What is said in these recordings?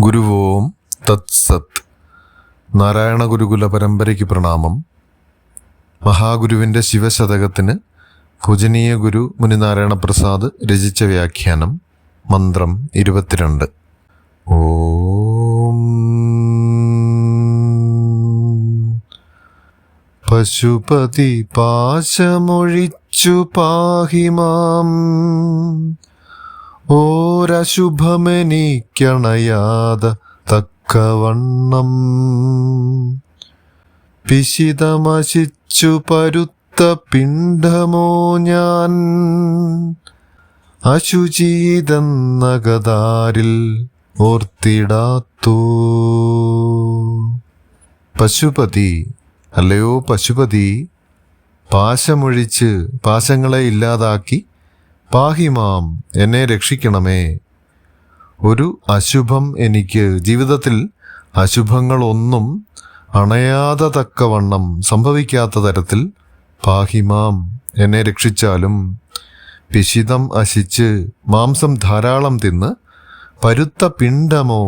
ഗുരുവോം തത്സത്. നാരായണ ഗുരുകുല പരമ്പരയ്ക്ക് പ്രണാമം. മഹാഗുരുവിന്റെ ശിവശതകത്തിന് പൂജനീയ ഗുരു മുനിനാരായണ പ്രസാദ് രചിച്ച വ്യാഖ്യാനം മന്ത്രം ഇരുപത്തിരണ്ട്. ഓം പശുപതി പാശമൊഴിച്ചു പാഹിമാം ഓരശുഭമെനിക്കണയാത തക്കവണ്ണം. പിശിതമശിച്ചു പരുത്ത പിണ്ഡമോ ഞാൻ? അശുചീതെന്ന ഓർത്തിടാത്തു ഓർത്തിടാത്തൂ. പശുപതി അല്ലയോ പശുപതി പാശമൊഴിച്ച് പാശങ്ങളെ ഇല്ലാതാക്കി പാഹിമാം എന്നെ രക്ഷിക്കണമേ. ഒരു അശുഭം എനിക്ക് ജീവിതത്തിൽ അശുഭങ്ങളൊന്നും അണയാതെ തക്കവണ്ണം സംഭവിക്കാത്ത തരത്തിൽ പാഹിമാം എന്നെ രക്ഷിച്ചാലും പിശിതം അശിച്ച് മാംസം ധാരാളം തിന്ന് പരുത്ത പിണ്ടമോ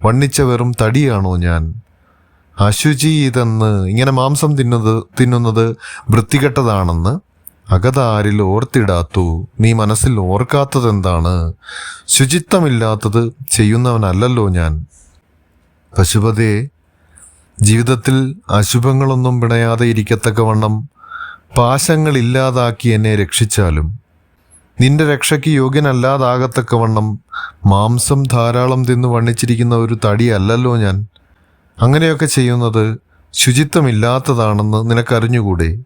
വണ്ണിച്ച വെറും തടിയാണോ ഞാൻ? അശുചി ഇതെന്ന് ഇങ്ങനെ മാംസം തിന്നത് തിന്നുന്നത് വൃത്തികെട്ടതാണെന്ന് അകതാരിൽ ഓർത്തിടാത്തു. നീ മനസ്സിൽ ഓർക്കാത്തതെന്താണ്? ശുചിത്വമില്ലാത്തത് ചെയ്യുന്നവനല്ലല്ലോ ഞാൻ. പശുപതേ ജീവിതത്തിൽ അശുഭങ്ങളൊന്നും പിണയാതെ ഇരിക്കത്തക്കവണ്ണം പാശങ്ങളില്ലാതാക്കി എന്നെ രക്ഷിച്ചാലും നിന്റെ രക്ഷയ്ക്ക് യോഗ്യനല്ലാതാകത്തക്കവണ്ണം മാംസം ധാരാളം തിന്നു വണ്ണിച്ചിരിക്കുന്ന ഒരു തടി അല്ലല്ലോ ഞാൻ. അങ്ങനെയൊക്കെ ചെയ്യുന്നത് ശുചിത്വമില്ലാത്തതാണെന്ന് നിനക്കറിഞ്ഞുകൂടെ?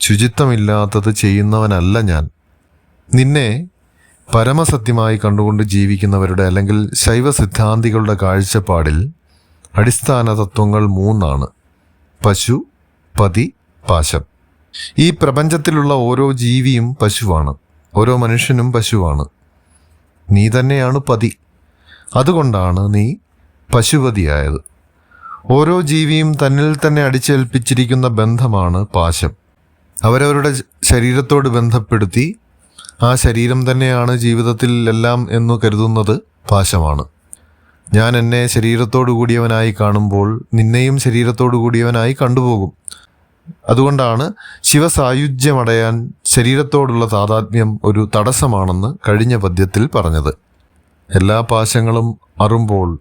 ശുചിത്വമില്ലാത്തത് ചെയ്യുന്നവനല്ല ഞാൻ. നിന്നെ പരമസത്യമായി കണ്ടുകൊണ്ട് ജീവിക്കുന്നവരുടെ അല്ലെങ്കിൽ ശൈവ സിദ്ധാന്തികളുടെ കാഴ്ചപ്പാടിൽ അടിസ്ഥാന തത്വങ്ങൾ മൂന്നാണ്. പശു പതി പാശം. ഈ പ്രപഞ്ചത്തിലുള്ള ഓരോ ജീവിയും പശുവാണ്. ഓരോ മനുഷ്യനും പശുവാണ്. നീ തന്നെയാണ് പതി. അതുകൊണ്ടാണ് നീ പശുപതിയായത്. ഓരോ ജീവിയും തന്നിൽ തന്നെ അടിച്ചേൽപ്പിച്ചിരിക്കുന്ന ബന്ധമാണ് പാശം. അവരവരുടെ ശരീരത്തോട് ബന്ധപ്പെടുത്തി ആ ശരീരം തന്നെയാണ് ജീവിതത്തിൽ എല്ലാം എന്ന് കരുതുന്നത് പാശമാണ്. ഞാൻ എന്നെ ശരീരത്തോടു കൂടിയവനായി കാണുമ്പോൾ നിന്നെയും ശരീരത്തോടു കൂടിയവനായി കണ്ടുപോകും. അതുകൊണ്ടാണ് ശിവസായുജ്യമടയാൻ ശരീരത്തോടുള്ള താതാത്മ്യം ഒരു തടസ്സമാണെന്ന് കഴിഞ്ഞ പദ്യത്തിൽ പറഞ്ഞത്. എല്ലാ പാശങ്ങളും അറുമ്പോൾ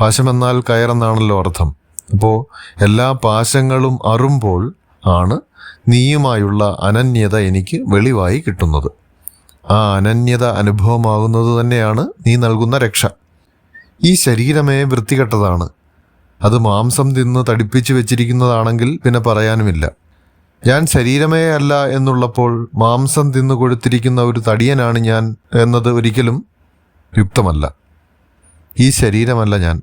പാശമെന്നാൽ കയറെന്നാണല്ലോ അർത്ഥം. അപ്പോൾ എല്ലാ പാശങ്ങളും അറുമ്പോൾ ആണ് നീയുമായുള്ള അനന്യത എനിക്ക് വെളിവായി കിട്ടുന്നത്. ആ അനന്യത അനുഭവമാകുന്നത് തന്നെയാണ് നീ നൽകുന്ന രക്ഷ. ഈ ശരീരമേ വൃത്തികെട്ടതാണ്. അത് മാംസം തിന്ന് തടിപ്പിച്ചു വെച്ചിരിക്കുന്നതാണെങ്കിൽ പിന്നെ പറയാനുമില്ല. ഞാൻ ശരീരമേ അല്ല എന്നുള്ളപ്പോൾ മാംസം തിന്നു കൊടുത്തിരിക്കുന്ന ഒരു തടിയനാണ് ഞാൻ എന്നത് ഒരിക്കലും യുക്തമല്ല. ഈ ശരീരമല്ല ഞാൻ.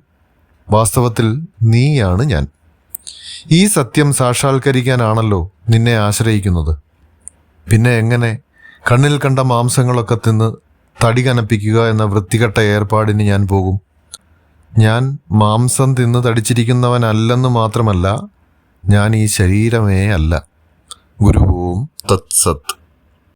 വാസ്തവത്തിൽ നീയാണ് ഞാൻ. ഈ സത്യം സാക്ഷാത്കരിക്കാനാണല്ലോ നിന്നെ ആശ്രയിക്കുന്നത്. പിന്നെ എങ്ങനെ കണ്ണിൽ കണ്ട മാംസങ്ങളൊക്കെ തിന്ന് തടി കനപ്പിക്കുക എന്ന വൃത്തികെട്ട ഏർപ്പാടിന് ഞാൻ പോകും? ഞാൻ മാംസം തിന്ന് തടിച്ചിരിക്കുന്നവനല്ലെന്ന് മാത്രമല്ല ഞാൻ ഈ ശരീരമേ അല്ല. ഗുരുവും തത്സത്ത്